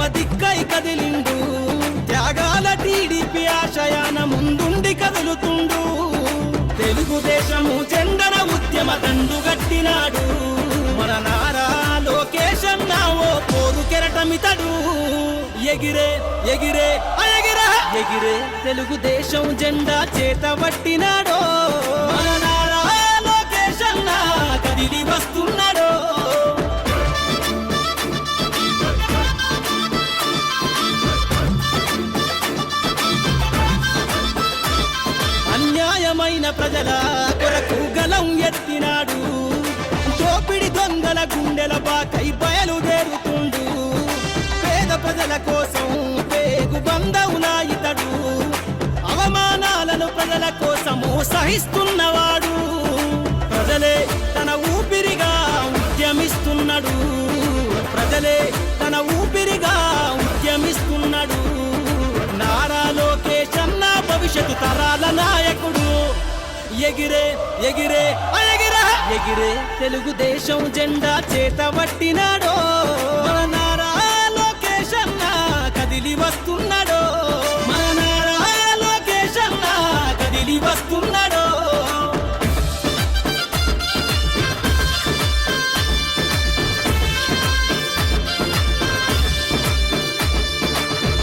ఉద్యమ దిక్కై కదిలిండు. త్యాగాల టీడీపీ ఆశయాన ముందుండి కదులుతుండు. తెలుగుదేశము చందన ఉద్యమ దండు గట్టినాడు. మన నారా లోకేశం ఓ పోరు కెరటమితడు. ఎగిరే ఎగిరే ఎగిరే ఎగిరే. తెలుగుదేశం జెండా చేత పట్టినాడో కొరకు ఎత్తినాడు. దోపిడి దొంగల గుండెల బాకై బయలుదేరుతుండు. పేద ప్రజల కోసం పేగు బంధవులా ఇతడు. అవమానాలను ప్రజల కోసము సహిస్తున్నవాడు. ప్రజలే తన ఊపిరిగా ఉద్యమిస్తున్నాడు. ప్రజలే తన ఊపిరి ఎగిరే ఎగిరే ఎగిరే. ఎగిరే తెలుగుదేశం జెండా నారా లోకేష్ అన్న కదిలి వస్తున్నాడో. మన నారా కదిలి వస్తున్నాడో.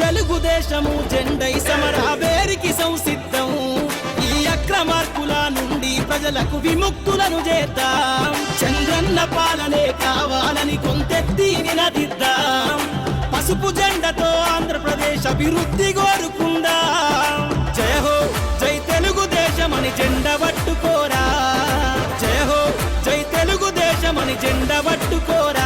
తెలుగుదేశము జెండై సమర ప్రజలకు విముక్తులను చేద్దాం. చంద్రన్న పాలనే కావాలని కొంతెత్తి నినదిద్దాం. పసుపు జెండతో ఆంధ్రప్రదేశ్ అభివృద్ధి కోరుకుందాం. జయ హో జై తెలుగుదేశం అని జెండ పట్టుకోరా. జయ హో జై తెలుగుదేశం అని జెండ పట్టుకోరా.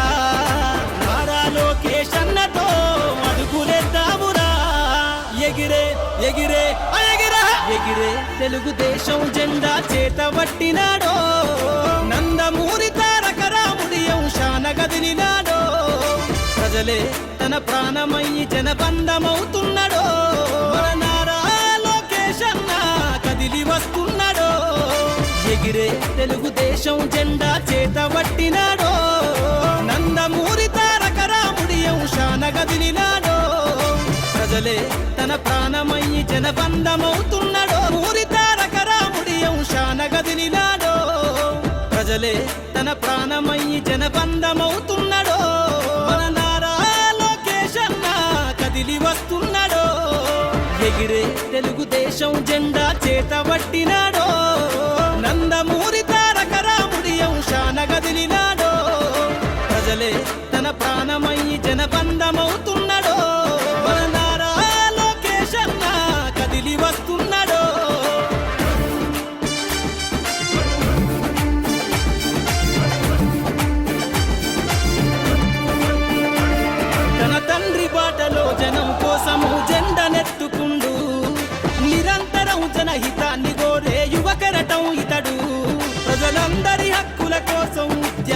తెలుగుదేశం జెండా చేతబట్టినాడో నందమూరి తారక రాముడి అంశాన గదిలినాడో ప్రజలే తన ప్రాణమయ్యి జనబంధమవుతున్నాడో? మన నారా కదిలి వస్తున్నాడో? ఎగిరే తెలుగుదేశం జెండా చేతబట్టినాడో నందమూరి తారక రాముడి అంశాన గదిలినాడో ప్రజలే తన ప్రాణమయ్యి జనబంధమవుతున్నాడు ప్రజలే తన ప్రాణమయ్యి జనబంధమవుతున్నాడో. మన నారా లోకేశన్న కదిలి వస్తున్నాడో. ఎగిరే తెలుగుదేశం జెండా చేతబట్టినాడో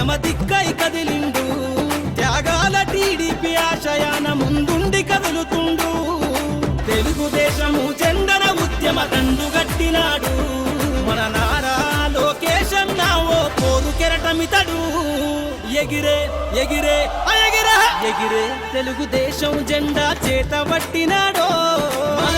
ఉద్యమ దిక్కై కదిలిండు. త్యాగాల టీడీపీ ఆశయాన ముందుండి కదులుతుండు. తెలుగుదేశము జెండన ఉద్యమ దండు గట్టినాడు. మన నారా లోకేశం నావో పోరు కెరటమితడు. ఎగిరే ఎగిరే ఎగిరే. ఎగిరే తెలుగుదేశం జెండా చేత పట్టినాడో. మన